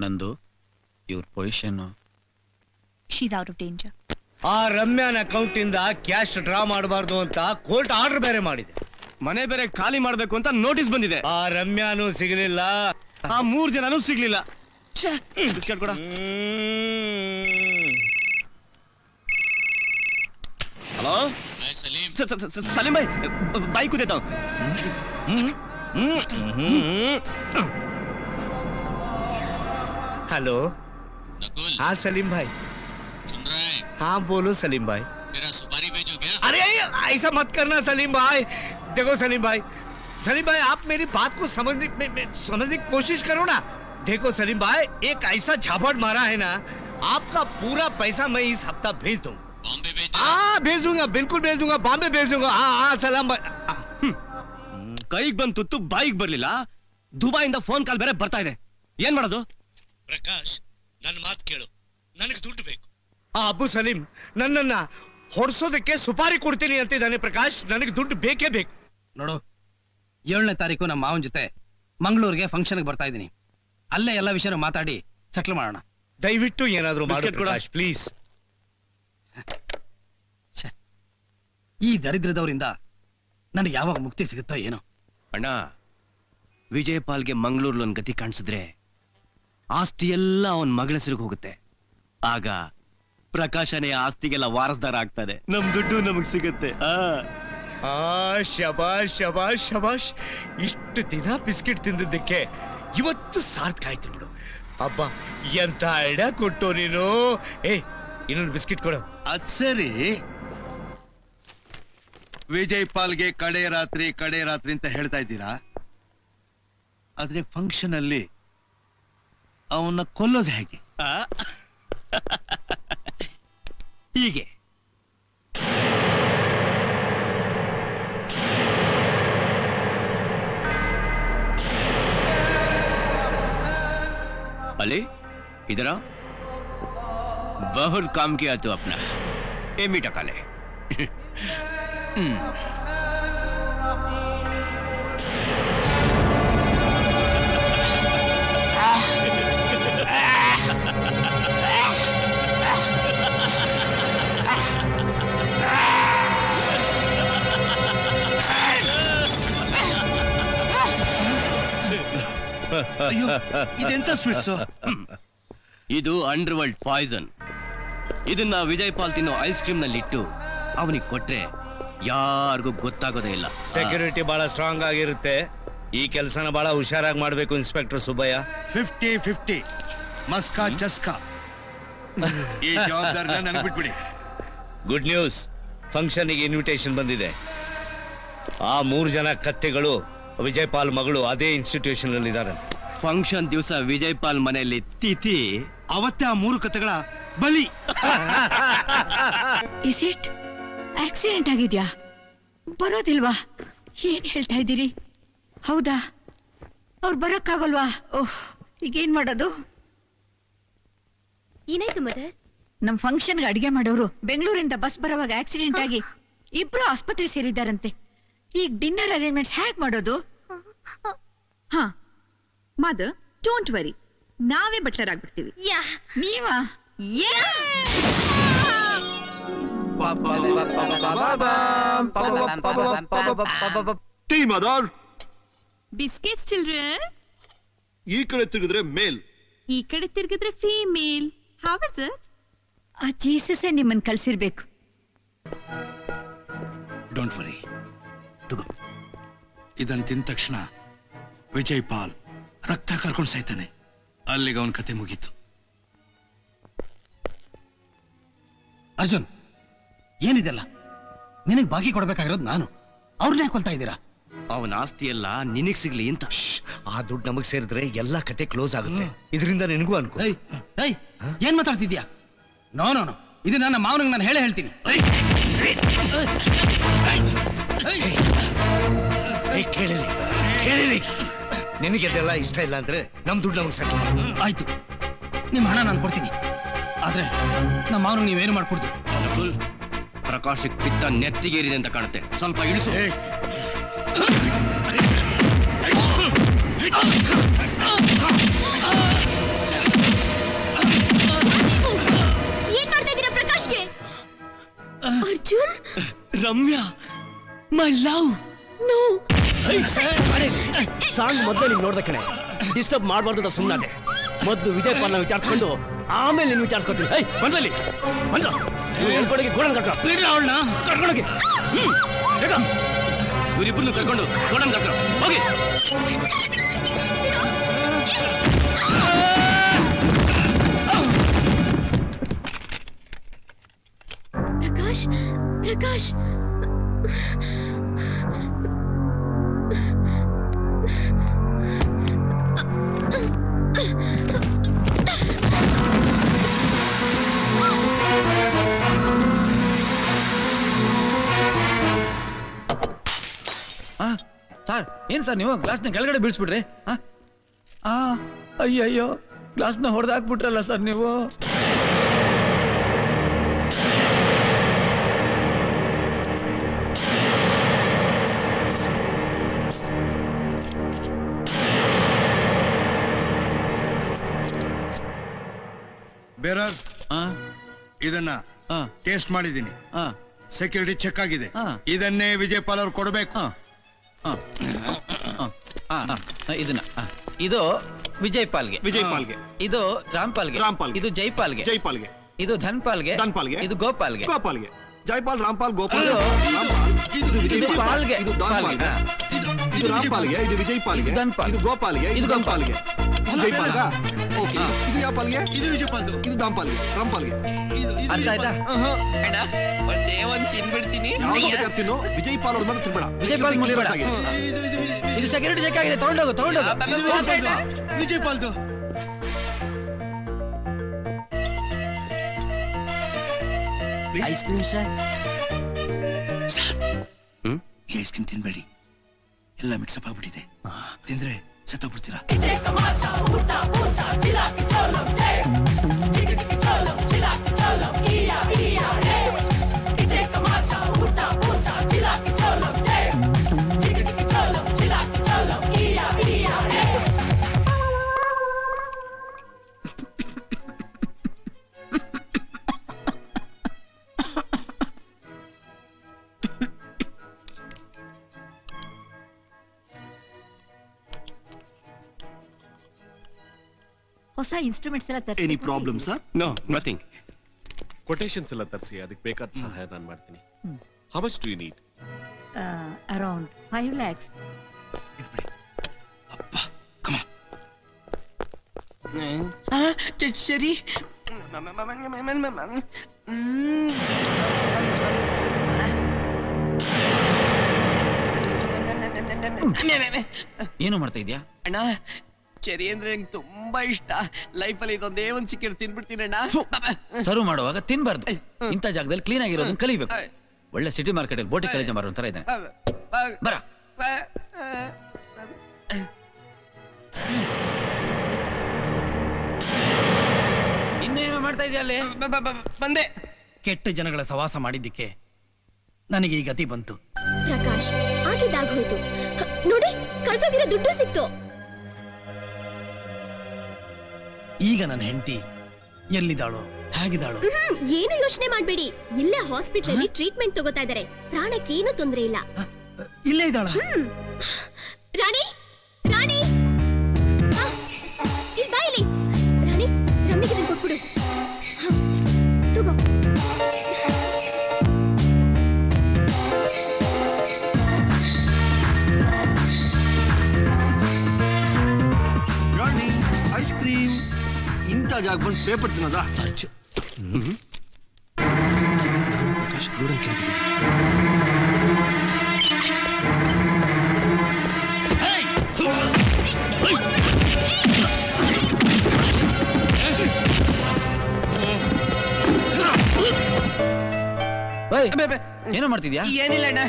ನಂದು ಇವ್ರ position she's out of danger ಆ ರಮ್ಯಾನ್ ಅಕೌಂಟ್ ಇಂದ ಕ್ಯಾಶ್ ಡ್ರಾ ಮಾಡಬಾರ್ದು ಅಂತ ಕೋರ್ಟ್ ಆರ್ಡರ್ ಬೇರೆ ಮಾಡಿದೆ. ಮನೆ ಬೇರೆ ಖಾಲಿ ಮಾಡಬೇಕು ಅಂತ ನೋಟಿಸ್ ಬಂದಿದೆ. ಆ ರಮ್ಯಾನು ಸಿಗಲಿಲ್ಲ. ಆ ಮೂರ್ ಜನನೂ ಸಿಗ್ಲಿಲ್ಲ. ಛೇ, ಬಿಸ್ಕೆಟ್ ಕೊಡ. ಹಲೋ? ಸ- ಸ- ಸ- ಸಲೀಂ ಭಾಯ್ ಬಾಯಿ ಕುದೇತ हेलो नकुल हाँ सलीम भाई सुन रहा है हाँ बोलो सलीम भाई मेरा सुपारी भेजो क्या अरे ऐसा मत करना सलीम भाई देखो सलीम भाई सलीम भाई आप मेरी बात को समझने में, में, समझने की कोशिश करो ना देखो सलीम भाई एक ऐसा झापड़ मारा है ना आपका पूरा पैसा मैं इस हफ्ता भेज दूँ बॉम्बे भेज दो हाँ भेज दूंगा बिल्कुल भेज दूंगा बॉम्बे भेज दूंगा हाँ हाँ सलाम भाई हाँ, ಕೈಗ್ ಬಂದ್ ತುತ್ತು ಬಾಯಿಗೆ ಬರ್ಲಿಲ್ಲ ದುಬೈಯಿಂದ ಫೋನ್ ಕಾಲ್ ಬೇರೆ ಬರ್ತಾ ಇದೆ ಏನ್ ಮಾಡೋದು ಪ್ರಕಾಶ್ ನನ್ನ ಮಾತು ಕೇಳು. ನನಗೆ ದುಡ್ಡು ಬೇಕು. ಆ ಅಬ್ಬು ಸಲೀಂ ನನ್ನನ್ನ ಹೊಡ್ಸೋದಕ್ಕೆ ಸುಪಾರಿ ಕೊಡ್ತೀನಿ ಅಂತಿದ್ದಾನೆ ಪ್ರಕಾಶ್. ನನಗೆ ದುಡ್ಡು ಬೇಕೇ ಬೇಕು. ನೋಡು ಏಳನೇ ತಾರೀಕು ನಮ್ಮ ಮಾವನ ಜೊತೆ ಮಂಗಳೂರಿಗೆ ಫಂಕ್ಷನ್ಗೆ ಬರ್ತಾ ಇದ್ದೀನಿ. ಅಲ್ಲೇ ಎಲ್ಲ ವಿಷಯನ ಮಾತಾಡಿ ಸೆಟ್ಲ್ ಮಾಡೋಣ. ದಯವಿಟ್ಟು ಏನಾದರೂ ಮಾಡು ಬಿಸ್ಕೆಟ್ ಕೊಡು. ಪ್ರಕಾಶ್ ಪ್ಲೀಸ್ ಛೆ. ಈ ದರಿದ್ರದವರಿಂದ ನನಗೆ ಯಾವಾಗ ಮುಕ್ತಿ ಸಿಗುತ್ತೋ ಏನೋ. ಅಣ್ಣ ವಿಜಯಪಾಲ್ಗೆ ಮಂಗಳೂರಲ್ಲಿ ಒಂದು ಗತಿ ಕಾಣಿಸಿದ್ರೆ ಆಸ್ತಿ ಎಲ್ಲ ಅವನ್ ಮಗಳ ಹೆಸರಿಗೆ ಹೋಗುತ್ತೆ. ಆಗ ಪ್ರಕಾಶನೇ ಆಸ್ತಿಗೆಲ್ಲ ವಾರಸ್ದಾರ ಆಗ್ತಾರೆ. ನಮ್ ದುಡ್ಡು ನಮಗ್ ಸಿಗುತ್ತೆ. ಆ. ಆ ಶಬಾಷ್ ಶಬಾಷ್ ಶಬಾಷ್. ಇಷ್ಟು ದಿನ ಬಿಸ್ಕೆಟ್ ತಿಂದಿದ್ದಕ್ಕೆ ಇವತ್ತು ಸಾರ್ಥಕ ಆಯ್ತು ಬಿಡು. ಅಬ್ಬಾ ಎಂತ ಎಡ ಕೊಟ್ಟು ನೀನು? ಏ ಇನ್ನೊಂದು ಬಿಸ್ಕೆಟ್ ಕೊಡು. ಅದ್ ಸರಿ. ವಿಜಯ್ ಪಾಲ್ಗೆ ಕಡೆ ರಾತ್ರಿ ಕಡೆ ರಾತ್ರಿ ಅಂತ ಹೇಳ್ತಾ ಇದ್ದೀರಾ? ಆದ್ರೆ ಫಂಕ್ಷನ್ ಅಲ್ಲಿ ಅವನ್ನ ಕೊಲ್ಲೋದು ಹೇಗೆ ಆ? ಹೀಗೆ अली इधर आओ बहुत काम किया तू अपना ए मीठा खा ಅಯ್ಯೋ ಇದೆಂತ ಸ್ವೀಟ್ಸ್ ಇದು ಅಂಡರ್ ವರ್ಲ್ಡ್ ಪಾಯ್ಸನ್. ಇದನ್ನ ವಿಜಯ್ ಪಾಲ್ ತಿನ್ನೋ ಐಸ್ ಕ್ರೀಮ್ನಲ್ಲಿ ಇಟ್ಟು ಅವನಿಗೆ ಕೊಟ್ರೆ ಯಾರಿಗೂ ಗೊತ್ತಾಗೋದೇ ಇಲ್ಲ. ಸೆಕ್ಯೂರಿಟಿ ಬಹಳ ಸ್ಟ್ರಾಂಗ್ ಆಗಿರುತ್ತೆ. ಈ ಕೆಲಸನ ಬಹಳ ಹುಷಾರಾಗಿ ಮಾಡಬೇಕು ಇನ್ಸ್ಪೆಕ್ಟರ್ ಸುಬ್ಬಯ್ಯ. ಫಿಫ್ಟಿ ಫಿಫ್ಟಿ ಮಸ್ಕಾ ಚಸ್ಕಾ. ಈ ಜವಾಬ್ದಾರಿನ ನೆನಪಿಟ್ಬಿಡಿ. ಗುಡ್ ನ್ಯೂಸ್ ಫಂಕ್ಷನ್ಗೆ ಇನ್ವಿಟೇಷನ್ ಬಂದಿದೆ. ಆ ಮೂರು ಜನ ಕತ್ತೆಗಳು ವಿಜಯಪಾಲ್ ಮಗಳು ಅದೇ ಇನ್ಸ್ಟಿಟ್ಯೂಷನ್ ಅಲ್ಲಿ ಇದ್ದಾರೆ ಫಂಕ್ಷನ್ ದಿವಸ ವಿಜಯ್ ಪಾಲ್ ಮನೆಯಲ್ಲಿ ತಿಥಿ ಅವತ್ತೇ ಆ ಮೂರು ಕಥೆಗಳ ಬಲಿ. ಇಸ್ ಇಟ್ ಆಕ್ಸಿಡೆಂಟ್ ಆಗಿದ್ಯಾ? ಬರೋದಿಲ್ವಾ? ಏನ್ ಹೇಳ್ತಾ ಇದ್ದೀರಿ? ಹೌದಾ? ಅವ್ರು ಬರೋಕ್ಕಾಗಲ್ವಾ? ಓಹ್ ಈಗೇನ್ ಮಾಡೋದು? ಏನಾಯ್ತು ಮದರ್? ನಮ್ ಫಂಕ್ಷನ್ಗೆ ಅಡಿಗೆ ಮಾಡೋರು ಬೆಂಗಳೂರಿಂದ ಬಸ್ ಬರೋವಾಗ ಆಕ್ಸಿಡೆಂಟ್ ಆಗಿ ಇಬ್ರು ಆಸ್ಪತ್ರೆ ಸೇರಿದ್ದಾರಂತೆ. ಈಗ ಡಿನ್ನರ್ ಅರೇಂಜ್ಮೆಂಟ್ಸ್ ಹೇಗ್ ಮಾಡೋದು? ಹಾ. ಮದರ್ ಡೋಂಟ್ ವರಿ ನಾವೇ ಬಟ್ಲರ್ ಆಗ್ಬಿಡ್ತೀವಿ ಯಾ ನೀವಾ ಬಿಸ್ಕೆಟ್ಸ್ ಚಿಲ್ಡ್ರನ್ ಈ ಕಡೆ ತಿರುಗಿದ್ರೆ ಮೇಲ್ ಈ ಕಡೆ ತಿರ್ಗಿದ್ರೆ ಫೀಮೇಲ್ ಹಾವ್ ಇಸ್ ಇಟ್ ಆ ಜೀಸಸ್ಸೇ ನಿಮ್ಮನ್ ಕಳ್ಸಿರ್ಬೇಕು ಡೋಂಟ್ ವರಿ ತಗೋ ಇದನ್ ತಿಂದ ತಕ್ಷಣ ವಿಜಯ್ ಪಾಲ್ ರಕ್ತ ಕರ್ಕೊಂಡು ಸಾಯ್ತಾನೆ ಅಲ್ಲಿಗೆ ಅವನ ಕತೆ ಮುಗೀತು ಅರ್ಜುನ್ ಏನಿದೆಲ್ಲ ನಿನಗೆ ಬಾಕಿ ಕೊಡ್ಬೇಕಾಗಿರೋದು ನಾನು ಅವ್ರನ್ನೇ ಕೊಲ್ತಾ ಇದ್ದೀರಾ ಅವನ ಆಸ್ತಿ ಎಲ್ಲ ನಿನಗ್ ಸಿಗ್ಲಿ ಅಂತ ಆ ದುಡ್ಡು ನಮಗ್ ಸೇರಿದ್ರೆ ಎಲ್ಲಾ ಕತೆ ಕ್ಲೋಸ್ ಆಗುತ್ತೆ ಇದರಿಂದ ನಿನಗೂ ಅನ್ಕೋ ಏಯ್ ಏಯ್ ಏನ್ ಮಾತಾಡ್ತಿದ್ಯಾ ನೋ ನೋ ನೋ ಇದು ನನ್ನ ಮಾವನಿಗೆ ನಾನು ಹೇಳೇ ಹೇಳ್ತೀನಿ ಏ, ಕೇಳಿ ಕೇಳಿಲಿ ನಿನಗೆ ನಿನಗೆಲ್ಲ ಇಷ್ಟ ಇಲ್ಲ ಅಂದ್ರೆ ನಮ್ ದುಡ್ಡು ನಮಗೆ ಸೆಟ್ ಆಯ್ತು. ನಿಮ್ಮ ಹಣ ನಾನು ಕೊಡ್ತೀನಿ. ಆದ್ರೆ ನಮ್ಮ ಮಾವನು ನೀವೇನು ಮಾಡ್ಕೊಡ್ದು ಪ್ರಕಾಶ್ ಪ್ರಕಾಶಕ್ಕೆ ಪಿತ್ತ ನೆತ್ತಿಗೇರಿದೆ ಅಂತ ಕಾಣುತ್ತೆ. ಸ್ವಲ್ಪ ಇಳಿಸು. ಮಾಡ್ತಾ Arjun? Ramya my love. No. Song ಮೊದಲೇ ನೀನ್ ನೋಡ್ದೆ ಕಣೆ. ಡಿಸ್ಟರ್ಬ್ ಮಾಡಬಾರ್ದು ಅಂತ ಸುಮ್ಮನೆ ಮೊದಲು ವಿಜಯ್ ಪಾಲ್ನ ವಿಚಾರಿಸ್ಕೊಂಡು ಆಮೇಲೆ ನೀನು ವಿಚಾರಿಸ್ಕೊತೀನಿ. ಏಯ್ ಬಂದಲ್ಲಿ ಬಂದ ಹೇಳ್ಕೊಡಗೆ ಗೋಡನ್ ಕರ್ಕ. ಬಿಡ್ರಿ ಅವಳನ್ನ? ಕರ್ಕೊಂಡೋಗಿ. ಹ್ಮ್. ಬೇಗ. ಇವರಿಬ್ಬರನ್ನು ಕರ್ಕೊಂಡು ಗೋಡನ್ ಕರ್ಕ. ಹೋಗಿ. ಪ್ರಕಾಶ್ ಪ್ರಕಾಶ್. ಸರ್ ಏನ್ ಸರ್ ನೀವು ಗ್ಲಾಸ್ನ ಕೆಳಗಡೆ ಬೀಳ್ಸ್ಬಿಡ್ರಿ? ಆ? ಅಯ್ಯಯ್ಯೋ ಗ್ಲಾಸ್ನ ಹೊಡೆದಾಕ್ಬಿಟ್ರಲ್ಲ ಸರ್ ನೀವು? ಬೇರಾರ್ ಆ ಇದನ್ನ ಟೇಸ್ಟ್ ಮಾಡಿದ್ದೀನಿ. ಆ ಸೆಕ್ಯೂರಿಟಿ ಚೆಕ್ ಆಗಿದೆ. ಇದನ್ನೇ ವಿಜಯಪಾಲ್ ಅವ್ರು ಕೊಡಬೇಕು. ಇದನ್ನ ಆ. ಇದು ವಿಜಯ್ ಪಾಲ್ಗೆ. ವಿಜಯ್ ಪಾಲ್ಗೆ. ಇದು ರಾಮ್ಪಾಲ್ಗೆ ರಾಮ್ಪಾಲ್ ಇದು ಜೈಪಾಲ್ಗೆ ಜೈಪಾಲ್ಗೆ ಇದು ಧನ್ಪಾಲ್ಗೆ ಧನ್ಪಾಲ್ಗೆ. ಇದು ಗೋಪಾಲ್ಗೆ. ಗೋಪಾಲ್ಗೆ. ಜೈಪಾಲ್ ರಾಮ್ಪಾಲ್ ಗೋಪಾಲ್. ಇದು-. ಇದು ಇದು. ಪಾಲ್ಗೆ. ಇದು ದಾನ್ಪಾಲ್ಗೆ ಇದು ರಾಮ್ಪಾಲ್ಗೆ ಇದು ವಿಜಯ್ ಪಾಲ್ಗೆ. ಧನ್ಪಾಲ್. ಇದು ಗೋಪಾಲ್ಗೆ. ಇದು ಇದು ಧನ್ಪಾಲ್ಗೆ ಜೈಪಾಲ್ಗ ಓಕೆ. ಇದು ಯಾವ ಪಾಲ್ಗೆ? ಇದು ವಿಜಯ್ ಪಾಲ್ ಇದು ದಾಂಪಾಲ್ಗೆ ರಾಮ್ಪಾಲ್ಗೆ ಅರ್ಥ ಆಯ್ತಾ ಒಂದೇ ಒಂದ್ ತಿನ್ಬಿಡ್ತೀನಿ. ತಿನ್ನು. ವಿಜಯ್ ಪಾಲ್ ಅವ್ರ ಮನೆ ತಿನ್ಬೇಡ. ವಿಜಯ್ ಪಾಲ್ ಮುಟ್ಬೇಡ. ಆಗಿದೆ. ಇದು ಸೆಕ್ಯೂರಿಟಿ ಚೆಕ್ ಆಗಿದೆ. ತಗೊಂಡೋಗು ತಗೊಂಡೋಗು. ವಿಜಯ್ ಪಾಲ್ದು. ಐಸ್ ಕ್ರೀಮ್ ಸರ್ ಈ ಐಸ್ ಕ್ರೀಮ್ ತಿನ್ಬೇಡಿ. ಎಲ್ಲ ಮಿಕ್ಸಪ್ ಆಗ್ಬಿಟ್ಟಿದೆ. ತಿಂದ್ರೆ ಸತ್ತೋಗ್ಬಿಡ್ತೀರಾ? ಹೊಸ ಇನ್ಸ್ಟ್ರೂಮೆಂಟ್ಸ್ ಎಲ್ಲ ತರಿಸಿ any problem sir no nothing quotations ಎಲ್ಲ ತರಿಸಿ ಅದಕ್ಕೆ ಬೇಕಾದ ಸಹಾಯ ನಾನು ಮಾಡ್ತೀನಿ how much do you need around five lakhs ಸರಿ ಏನು ಮಾಡ್ತಾ ಇದ್ಯಾ ಅಣ್ಣ ಚೆರಿ ಅಂದ್ರೆ ನಂಗೆ ತುಂಬಾ ಇಷ್ಟ. ಲೈಫಲ್ಲಿ ಇದೊಂದೇ ಒಂದ್ ಸಿಕ್ಕಿರ್ ತಿನ್ಬಿಡ್ತೀನಿ ಅಣ್ಣ. ಸರ್ವ್ ಮಾಡುವಾಗ ತಿನ್ಬಾರ್ದು. ಇಂಥ ಜಾಗದಲ್ಲಿ ಕ್ಲೀನ್ ಆಗಿರೋದನ್ನ ಕಲಿಬೇಕು. ಒಳ್ಳೆ ಸಿಟಿ ಮಾರ್ಕೆಟ್ ಅಲ್ಲಿ ಬೋಟಿ ಕಲಿಜ ಮಾರೋ ತರ ಇದ್ದಾನೆ. ಬರ. ಇನ್ನೇನೋ ಮಾಡ್ತಾ ಇದೆಯಾ ಅಲ್ಲಿ? ಬಂದೆ. ಕೆಟ್ಟ ಜನಗಳ ಸವಾಸ ಮಾಡಿದ್ದಕ್ಕೆ ನನಗೆ ಈ ಗತಿ ಬಂತು. ಪ್ರಕಾಶ್ ಆಗಿದ್ದಾಗೋಯ್ತು ಹೋಯ್ತು ನೋಡಿ ಕಳೆದೋಗಿರೋ ದುಡ್ಡು ಸಿಕ್ತು. ಈಗ ನನ್ನ ಹೆಂಡತಿ. ಎಲ್ಲಿದ್ದಾಳು? ಹೇಗಿದ್ದಾಳು? ಹ್ಮ್, ಏನು ಯೋಚನೆ ಮಾಡ್ಬೇಡಿ. ಇಲ್ಲೇ ಹಾಸ್ಪಿಟಲ್ ಅಲ್ಲಿ ಟ್ರೀಟ್ಮೆಂಟ್ ತಗೋತಾ ಇದಾರೆ. ಪ್ರಾಣಕ್ಕೇನು ತೊಂದ್ರೆ ಇಲ್ಲ. ಇಲ್ಲೇ ಇದ್ದಾಳ? ರಾಣಿ ರಾಣಿ? ಇಂಥ ಜಾಗ ಬಂದು ಪೇಪರ್ ತಿನ್ನೋದ ಏನೋ ಮಾಡ್ತಿದ್ಯಾ? ಏನಿಲ್ಲ ಅಣ್ಣ.